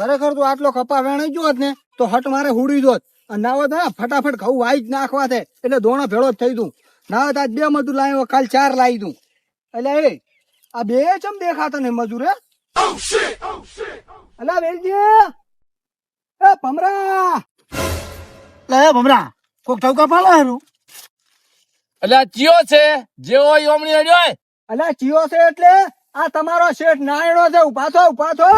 ખરેખર તું આટલો કપા વેણાઈ જોત ને તો હટ મારે હુડી જોત. અને ના હોત ફટાફટ ઘઉં વાઈ જ નાખવા છે. એટલે ધોણો ભેળો જ થઈ દઉં. ના હોત આજ બે મજૂર લાવ્યો કાલ ચાર લાવી દઉં. એટલે એ આ બે ચમ દેખાતા ને મજૂર હે? અલા વેલજી એ ભમરા. લે ભમરા કોક ટવકા પાલા હેરું. આ ચિયો છે જેવો ઓમણી અડ્યો અલા ચિયો છે એટલે આ તમારો શેઠ નાયણો છે ઊભા થો ઊભા થો.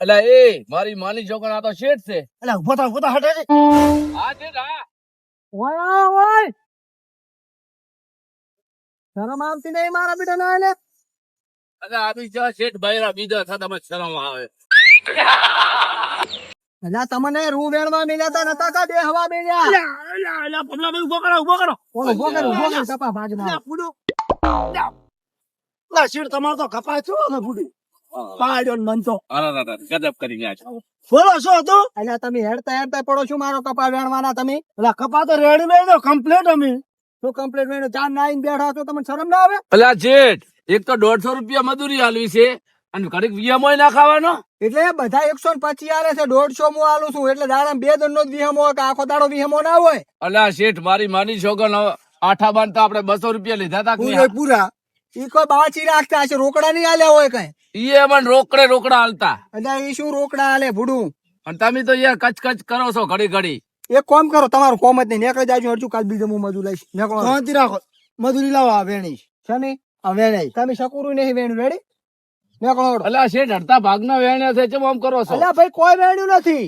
એટલે એ મારી માની છોકરા આ તો શેઠ છે. એટલે ઊભો થા ઊભો થા હટે છે. હા શેઠ હા. ઓય શરમ આવતી નહીં મારા બેટા ના એને? એટલે આ બી ચા શેઠ બૈરા બીજા થતા મને શરમ આવે. અલા તમને રૂ વેણવા મિલ્યા નતા કા બે હવા મિલ્યા એટલે એટલે ભમરા ભાઈ ઊભો કરો ઊભો કરો. ઓલો ઊભો કરો ઊભો કરો કપા ભાજના લે પૂડું લે શેઠ તમારો તો કપાય છો ને પૂડું પાડ્યો મન તો અરે અરે, અરે, ગજબ કરી ગયા છો. બોલો શું હતું? અલ્યા તમે હેડતા હેડતા પડો છો મારો કપા વેણવાના તમે? એટલે કપા તો રેડી મેં તો કમ્પ્લીટ અમે. શું કમ્પ્લેટ વેણો ચાર નાઈન બેઠા છો તમને શરમ ના આવે? એટલે આ એક તો દોઢસો રૂપિયા મજૂરી આલવી છે અને ઘડીક વિયમો ના ખાવાનો. એટલે બધા એકસો ને પચી આવે છે દોઢસો હું આલું છું. એટલે દાડા બે દંડ નો જ વિહમો હોય કે આખો દાડો વિહમો ના હોય? અલ્યા આ શેઠ મારી માની છોકરા આઠા બાંધતા આપણે બસો રૂપિયા લીધા હતા? પૂરા. ઈ કોઈ બાચી રાખતા હશે રોકડા નહીં આલ્યા હોય કઈ? ઈ એ મને રોકડે રોકડા હાલતા. એટલે ઈ શું રોકડા હાલે ભૂડું? અને તમે તો યાર કચ કચ કરો છો ઘડી ઘડી. એક કામ કરો તમારું કોમ જ નહીં. નીકળી જાજો હજુ કાલ બીજો હું મજૂર લઈશ. નીકળો શાંતિ રાખો. મજૂરી લાવો આ વેણી. છે આ વેણી તમે શકુરું નહીં વેણું? વેડી નીકળો આ શેઠ અડધા ભાગના વેણ્યા છે ચમ આમ કરો છો? અલ્યા ભાઈ કોઈ વેણ્યું નથી.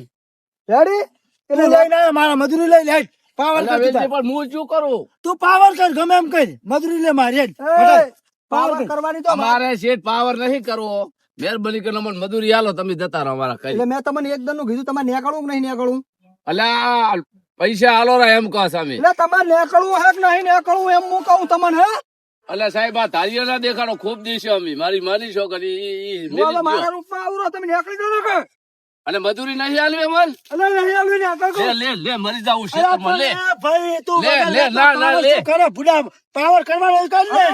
રેડી? એટલે લઈને આવ, મારા મજૂરી લઈ લે. પાવર અલ્યા કર પણ હું શું કરું? તું પાવર કર ગમે એમ કઈ. મજૂરી લે મારી. એ. પાવર કરવાની તો અમારે શેઠ પાવર નહીં કરવો. મહેરબાની કરીને અમને મજૂરી આલો તમે જતા રહો અમારા કઈ. એટલે મેં તમને એક નું કીધું તમારે નીકળવું કે નહીં નીકળવું? એટલે પૈસા આલો રા એમ કહો સામે. એટલે તમારે નીકળવું હે કે નહીં નીકળવું? એમ હું કહું તમને હે? એટલે સાહેબ આ તારીઓ ના દેખાડો ખૂબ દિવસે અમે. મારી માની છોકરી મારા. રૂપમાં આવરો તમે નીકળી દો ને કે? અને મજૂરી નહીં આલવી મન અને નહીં આવવી નીકળો લે લે લે મરી જાવ છે લે ભાઈ તું લે, લે, ના, ના, પાવર લે. કરે? બુડા પાવર કરવાનો કર ને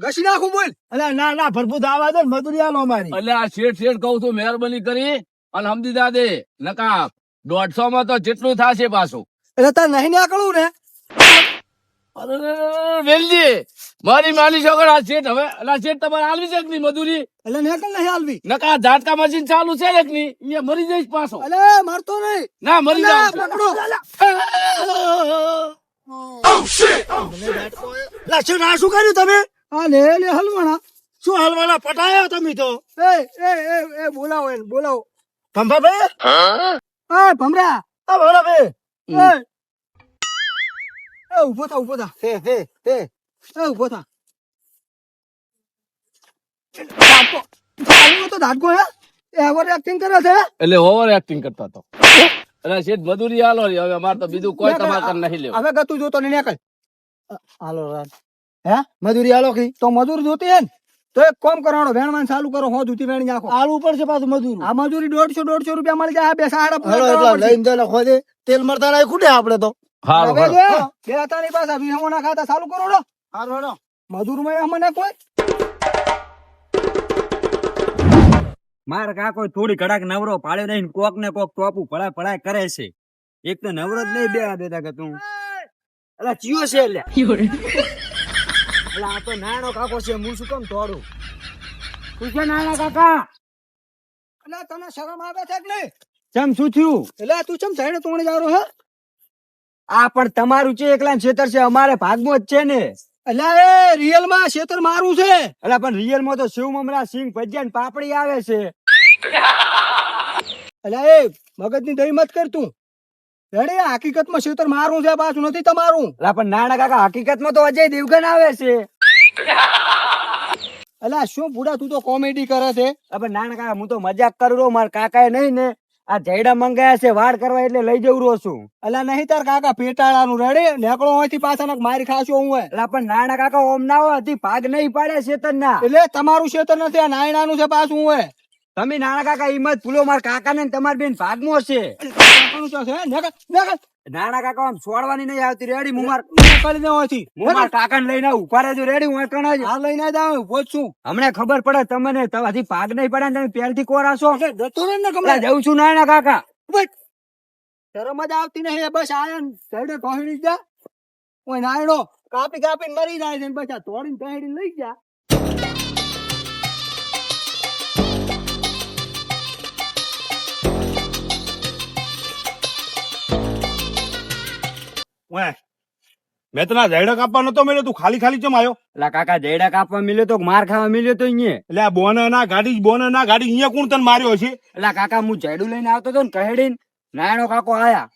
ઘસી નાખું બોલ. અલ્યા ના ના ભરપૂર આવા દે ને મજૂરી આલો એટલે આ શેઠ શેઠ કહું છું મહેરબાની કરી અને સમજી દા. નકા દોઢસો માં તો જેટલું થશે પાછું. એટલે તાર નહીં નીકળવું ને? વેલજી મારી માની છોકરા આ શેઠ હવે અલા શેઠ તમારે આલવી છે કે નહીં મજૂરી એટલે નીકળ નહીં હાલવી. નકા ઝાટકા મશીન ચાલુ છે એક નહીં? અહીંયા મરી જઈશ પાછો. અલે મારતો નહીં. ના મરી અલ્યા, જાવ પકડો. લા શું ના શું કર્યું તમે? આ લે લે હલવાના. શું હલવાના? પટાયા તમે તો. એ એ એ એ બોલાવો એને બોલાવો. ભંભાભાઈ એ ભમરા. આ ભંભાભાઈ એ. એ ઊભો થા ઊભો થા. હે હે હે. એ ઊભો થા. ધાટકો. તો ધાટકો હે. એ ઓવર એક્ટિંગ કરે છે? એટલે ઓવર એક્ટિંગ કરતા તો. અરે શેઠ મજૂરી હાલો હવે અમારે તો બીજું કોઈ તમારે કર નહીં લેવું હવે ગતું જોતો ને નીકળ. હાલો રાત હે? મજૂરી આલો કી તો મજૂર જોતી હે ને તો એક કામ કરવાનો વેણવાન ચાલુ કરો હો જૂતી વેણી નાખો. આલુ ઉપર છે પાછું મજૂર. આ મજૂરી દોઢસો દોઢસો રૂપિયા મળી જાય બે સાડા એટલા પડશે. લઈને જાય ખોદે. તેલ મરતા નહીં ખૂટે આપણે તો. હારું હારું. બે હતાની પાસે વીહમો ના ખાતા ચાલુ કરો ડો હારું. મજૂરમાં અમને કોઈ? માર કાકો થોડી કડાક નવરો પાડ્યો નહીં કોક ને કોક ટોપું પડાય પડાય કરે છે. એક તો નવરો જ નહીં બે દેતા કે તું. અલા ચિયો છે લે અલા આ તો નાનો કાકો છે હું શું કેમ તોડું તું છે નાના કાકા? એટલે તને શરમ આવે છે કે નહીં? ચમ શું થયું? એટલે તું ચમ સાઈડે તોણી જારો હે? આ પણ તમારું છે એકલા છેતર છે અમારે ભાગમાં જ છે ને. એટલે એ રિયલમાં શેતર મારું છે. એટલે પણ રિયલમાં તો શિવ મમરા સિંગ ભજિયા પાપડી આવે છે. એટલે એ મગજની દઈ મત કર તું. રેડી હકીકતમાં શેતર મારું છે પાછું નથી તમારું. અલા પણ નાના કાકા હકીકતમાં તો અજય દેવગન આવે છે. અલા શું બુડા તું તો કોમેડી કરે છે? અલા નાના કાકા હું તો મજાક કરું રહ્યો મારા કાકાએ નહીં ને આ જયડા મંગાયા છે વાળ કરવા એટલે લઈ જવું રહ્યો છું. અલા નહીં તાર કાકા પેટાળાનું રડે નેકળો હોયથી પાછા ને મારી ખાશો હું. અલા પણ નાના કાકા ઓમ ના હોય ભાગ નહીં પાડે શેતન ના એટલે તમારું શેતર નથી આ નાયણાનું છે પાછું હું હે તમે નાના કાકા હિંમત ભૂલો મારા કાકા ને તમારી બેન ભાગમો છે છે. નાના કાકા આમ છોડવાની નહીં આવતી રેડી હું માર કરી દેવાથી હું મારા કાકાને લઈને આવું. ઊભા રહેજો રેડી હું એકણ જ આ લઈને જાવ પૂછું હમણે ખબર પડે તમને તમારી ભાગ નહીં પડે ને તમે પહેલથી કોરાશો જતો રહે ને કમલા જઉં છું નાના કાકા. શરમ જ આવતી નહીં બસ આયા ને સાઈડે પહોંચી જા ઓય નાયડો કાપી કાપીને મરી જાય છે ને પછી આ તોડીને પહેરીને લઈ જા. ઓય, મેં તને જયડા કાપવા નતો મળ્યો તું ખાલી ખાલી ચમ આવ્યો? એટલે કાકા જયડા કાપવા મળ્યો તો માર ખાવા મળ્યો તો અહીંયા. એટલે બોને ના ગાડી બોન ના ગાડી અહીંયા કોણ તને માર્યો છે એટલે કાકા હું જયડું લઈને આવતો હતો ને કહેડીને નાયણો કાકો આયા.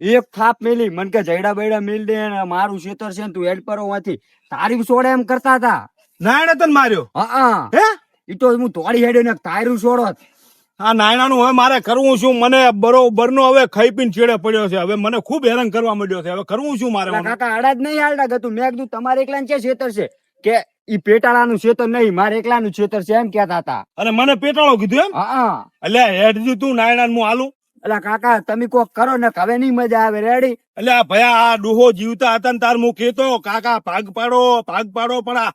એક થાપ મેલી મન કે જયડા બૈડા મેલ દે ને મારું શેતર છે તું હેડ પર હોવાથી તારી સોડે એમ કરતા હતા. નાયણે તને માર્યો? હા હા. ઈ તો હું તોડી હેડે ને તારું છોડો આ નાયણાનું હવે મારે કરવું શું? મને બરોબર નો હવે ખાઈ પીને છેડે પડ્યો છે. હવે મને ખૂબ હેરાન કરવા માંડ્યો છે. હવે કરવું શું મારે? કાકા આડા જ નહીં આડા ગતું મેં કીધું તમારે એકલા છે છેતર છે? કે ઈ પેટાળાનું છેતર નહીં મારે એકલાનું છેતર છે એમ કેતા હતા. અને મને પેટાળો કીધું એમ? હા એટલે હેડજી તું નાયણા હું હાલું. એટલે કાકા તમે કોક કરો ને હવે નહીં મજા આવે રેડી એટલે ભયા આ ડોહો જીવતા હતા ને તાર હું કેતો કાકા ભાગ પાડો ભાગ પાડો પણ આ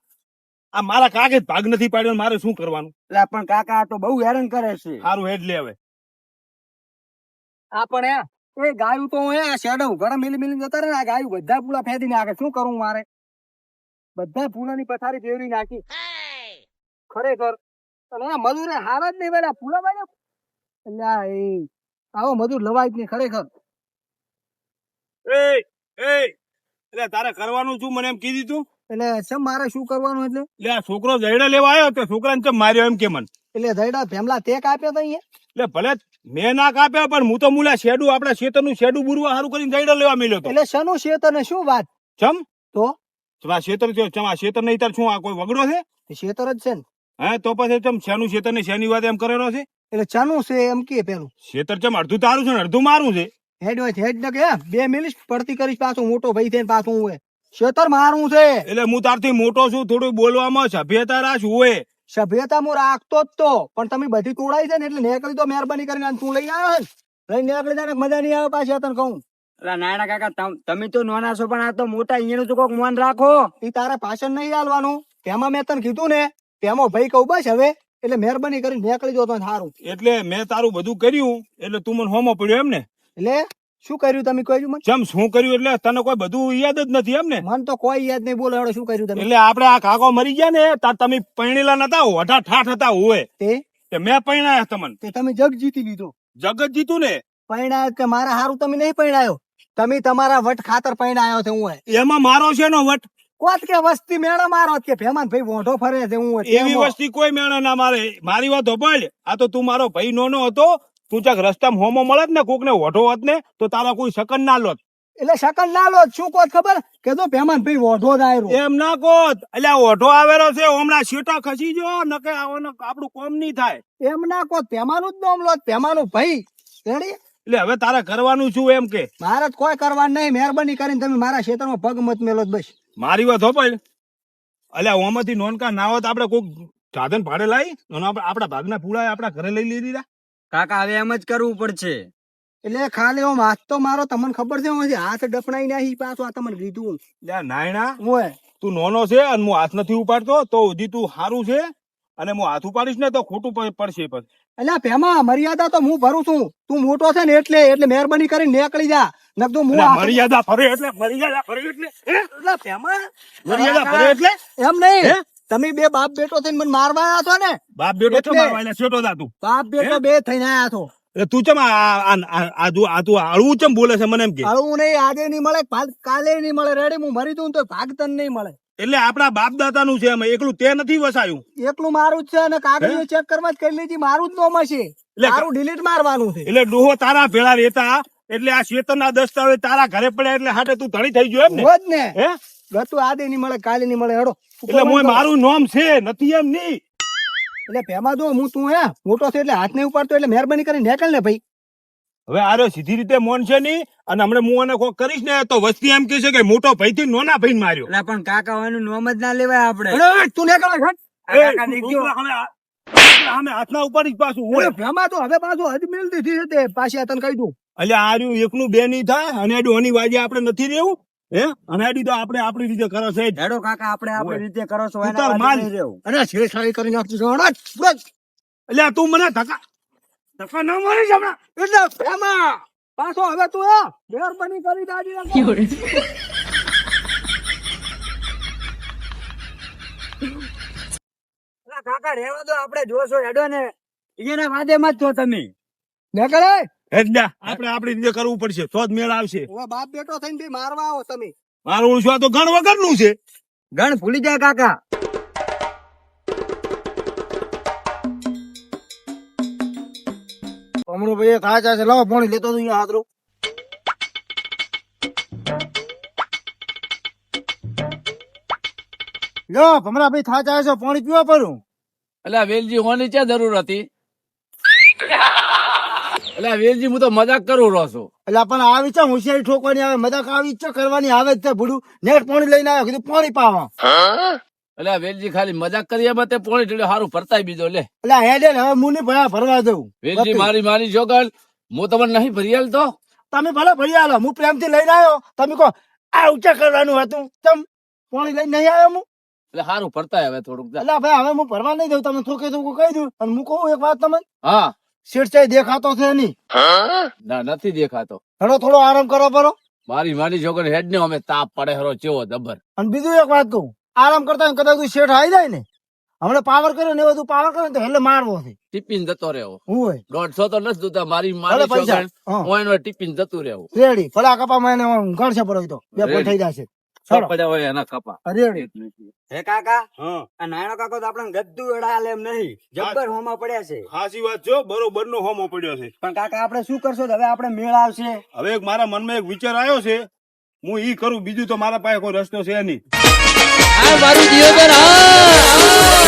આ મારા કાકે ભાગ નથી પાડ્યો મારે શું કરવાનું? એટલે પણ કાકા આ તો બહુ હેરાન કરે છે. સારું હેડ લે હવે. આ પણ એ ગાયું તો એ શેડો ઘણા મિલી મિલી જતા રહે આ ગાયું બધા પૂળા ફેદી નાખે શું કરું મારે? બધા પૂલાની પથારી ફેરવી નાખી. ખરેખર. અને મજૂરે હાર જ નહીં બેટા પૂલા બાજુ અલ્યા એ આવો મજૂર લવાય જ નહીં ખરેખર. એ એ એટલે તારે કરવાનું શું? મને એમ કીધું તું? એટલે ચમ મારે શું કરવાનું એટલે? એટલે આ છોકરો જયડા લેવા આવ્યો તો છોકરાને ચમ માર્યો એમ કે મન. એટલે ધૈડા ભેમલા તે કાપ્યા તો અહીંયા? એટલે ભલે મેં ના કાપ્યા પણ હું તો મુલા શેડું આપડા શેતરનું શેડું બુરવા સારું કરીને જયડા લેવા મળ્યો એટલે શનું શેતર ને શું વાત? ચમ? તો? આ શેતર ચમ આ શેતર નહીં તાર શું આ કોઈ વગડો છે? શેતર જ છે ને. હા તો પછી ચમ શેનું શેતર ને શેની વાત એમ કરેલો છે? એટલે ચાનું છે એમ કે પેલું? શેતર ચમ અડધું તારું છે ને અડધું મારું છે. હેડ હોય હેડ ને કે બે મિનિટ પડતી કરીશ પાછું મોટો ભાઈ થઈને પાછું હું એ. મારું છે. એટલે હું તારથી મોટો છું થોડું બોલવામાં સભ્યતા રાખ હોય સભ્યતા હું રાખતો જ તો પણ તમે બધી તોડાઈ છે ને એટલે નીકળી તો મહેરબાની કરીને તું લઈ આવ્યો લઈ નીકળી જાય મજા નહીં આવે પાછી તને કહું. એટલે નાના કાકા તમે તો નાના છો પણ આ તો મોટા અહીંયાનું તો કોક મન રાખો. એ તારે પાછળ નહીં હાલવાનું. તેમાં મેં તને કીધું ને તેમાં ભાઈ કહું બસ હવે એટલે મહેરબાની કરીને નીકળી જો તો સારું. એટલે મેં તારું બધું કર્યું એટલે તું મને હોમો પડ્યો એમ ને? એટલે શું કર્યું તમે કહ્યું મને? ચમ શું કર્યું એટલે તને કોઈ બધું યાદ જ નથી એમ ને મને તો કોઈ યાદ નહીં. બોલો શું કર્યું તમે? એટલે આપણે આ કાકો મરી ગયા ને તાર તમે પૈણેલા નતા હોઠા ઠાઠ હતા હોય તે? મેં પૈણાયા તમને તે તમે જગ જીતી લીધો જગત જીતું ને? પૈણાયો કે મારા હારું તમે નહીં પૈણાયો તમે તમારા વટ ખાતર પૈણાયો છે હું એમાં મારો છે નો વટ? કોત કે વસ્તી મેળો મારો? કે ભેમાન ભાઈ વોઢો ફરે છે હું એવી વસ્તી કોઈ મેળો ના મારે. મારી વાત હોભળ આ તો તું મારો ભાઈ નોનો હતો. તું ચાક રસ્તામાં હોમો મળત ને કોક ને ઓઢો હોત ને તો તારા કોઈ શકન ના લોત એટલે શકન ના લોત શું કોત ખબર? કે તો પેમાન ભાઈ ઓઢો જ એમ ના કોત. એટલે ઓઢો આવેલો છે હમણાં શેટા ખસી જો નકે આવવાનો આપણું કોમ નહીં થાય. એમ ના કોત. પેમાનું જ નામ લોત પેમાનું ભાઈ. રેડી? એટલે હવે તારે કરવાનું શું એમ કે? મારે તો કોઈ કરવાનું નહીં. મહેરબાની કરીને તમે મારા ક્ષેત્રમાં પગ મત મેલો બસ. મારી વાત હોપડ એટલે ઓમાંથી નોનકા ના હોત આપણે કોક સાધન ભાડે લાવી અને આપણે ભાગના પૂળા આપણા ઘરે લઈ લઈ લીધા. કાકા હવે એમ જ કરવું પડશે. એટલે ખાલી આમ હાથ તો મારો તમને ખબર છે હું હાથ ડફણાઈ નાખી પાછું આ તમને કીધું. નાયણા હું તું નોનો છે અને હું હાથ નથી ઉપાડતો તો સુધી તું સારું છે અને હું હાથ ઉપાડીશ ને તો ખોટું પડશે પછી. એટલે પેમા મર્યાદા તો હું ભરું છું. તું મોટો છે ને એટલે એટલે મહેરબાની કરીને નીકળી જા. નક તો હું મર્યાદા ફરે એટલે મર્યાદા ફરે એટલે એટલે પેમા મર્યાદા ફરે એટલે? એમ નહીં. હે? તમે બે બાપ બેટો થઈને મને મારવા આવ્યા છો ને? બાપ બેટો છો મારવા એટલે છેટો તું. બાપ બેટો બે થઈને આવ્યા છો. એટલે તું ચમ આ આ- આ- આ તું આ તું આળવું ચમ બોલે છે મને એમ કે? હળવું નહીં આજે નહીં મળે કાલે નહીં મળે રેડી હું મરી દઉં તો ભાગ તન નહીં મળે. એટલે આપણા બાપ દાદાનું છે એમાં એકલું તે નથી વસાયું. એકલું મારું જ છે અને કાગળિયો ચેક કરવા જ કરી લીધી મારું જ નોમ એટલે મારું ડિલીટ મારવાનું છે. એટલે ડોહો તારા ભેળા રહેતા એટલે આ શેતરના દસ્તાવેજ તારા ઘરે પડ્યા એટલે હાટે તું ધણી થઈ ગયો એમ ને. હે? ગતું આદે નહીં મળે કાલે નહીં મળે હેડો. એટલે મોય મારું નામ છે નથી એમ નહીં એટલે ભેમા દો હું તું હે મોટો છે એટલે હાથ નહીં ઉપાડતો એટલે મહેરબાની કરીને નેકળ ને ભાઈ. હવે આરો સીધી રીતે મોન છે નહીં અને હમણાં હું આને કોક કરીશ ને તો વસ્તી એમ કે છે કે મોટો ભાઈ થી નોના ભાઈ માર્યો. એટલે પણ કાકા એનું નોમ જ ના લેવાય આપણે. તું નેકળ હટ. હાથના ઉપાડીશ પાછું ભેમા તો હવે પાછું હજ મિલ દીધી છે પાછી તને કહી દઉં. એટલે આ એકનું બે નહીં થાય અને આડું આની વાજે આપણે નથી રહેવું. હે? અને આડી તો આપણે આપણી રીતે કરો છે હેડો કાકા આપણે આપણી રીતે કરો છો એના ઉતાર માલ. અરે. છેડછાડી કરી નાખતું છો. એટલે તું મને ધક્કા ધક્કા ન મારીશ હમણાં. એટલે ફેમા. પાછો હવે તું આ મહેરબાની કરી દાદી. કાકા રેવા દો આપણે જોશો હેડો ને. એના વાદેમાં જ છો તમે. નીકળે? આપણે આપણી રીતે કરવું પડશે. તો જ મેળ આવશે. બાપ બેટો થઈને મારવા આવો તમે. મારું ઓળશું આ તો ગણ વગરનું છે. ગણ ભૂલી જાય કાકા. અમરો ભાઈ ખાચા છે લાવો પાણી લેતો તું અહીંયા હાથરો. લો ભમરા ભાઈ થાચા છે પાણી પીવા પડું એટલે વેલજી હોની ક્યાં જરૂર હતી? એટલે વેલજી હું તો મજાક કરું રહો છું. એટલે પણ આવી છે હોશિયારી ઠોકવાની આવે મજાક આવી છે કરવાની આવે જ છે ભૂડું. નેટ પાણી લઈને આવ્યો કીધું પાણી પાવા. એટલે વેલજી ખાલી મજાક કરી એમાં તે પોણી ટીડો સારું ફરતાય બીજો લે. એટલે હેડે હવે હું નહીં ભરા ભરવા દઉં વેલજી મારી મારી છોકર હું તમને નહીં ભરી આલતો તમે ભલે ભરી આલો હું પ્રેમથી લઈને આવ્યો. તમે કહો આ ઊંચા કરવાનું હતું? તમ પાણી લઈને નહીં આવ્યો હું? એટલે સારું ફરતા હવે થોડુંક એટલે ભાઈ હવે હું ભરવા નહીં દઉં તમે થોકે થોકું કહી દઉં. અને હું કહું એક વાત તમને? હા. શેઠચાઈ દેખાતો છે નહીં. ના નથી દેખાતો. થોડો થોડો આરામ કરો બરો મારી મારી છોકર હેડ ને અમે તાપ પડે હરો ચેવો જબર. અને બીજું એક વાત કહું. આરામ કરતા કદાચ શેઠ આવી જાય ને. હમણાં પાવર કર્યો ને બધું પાવર કર્યો તો એટલે મારવો છે. ટીપીને જતો રહેવો. હું હોય. દોઢસો તો નથી જોતા મારી મારી ટીપીને જતું રહેવું. રેડી. કપા કપામાં એને છે પડો તો. બે થઈ જશે. પડ્યા હોય એના કપા. રેડી હે કાકા? આ નાનો કાકો તો આપણે ગદ્દુ એડા એમ નહીં. જબ્બર હોમાં પડ્યા છે. ખાસી વાત જો બરોબર નો હોમો પડ્યો છે. પણ કાકા આપણે શું કરશો? તો હવે આપણે મેળ આવશે. હવે એક મારા મનમાં એક વિચાર આવ્યો છે. હું ઈ કરું બીજું તો મારા પાસે કોઈ રસ્તો છે નહીં. આ મારું દિયોદર હા.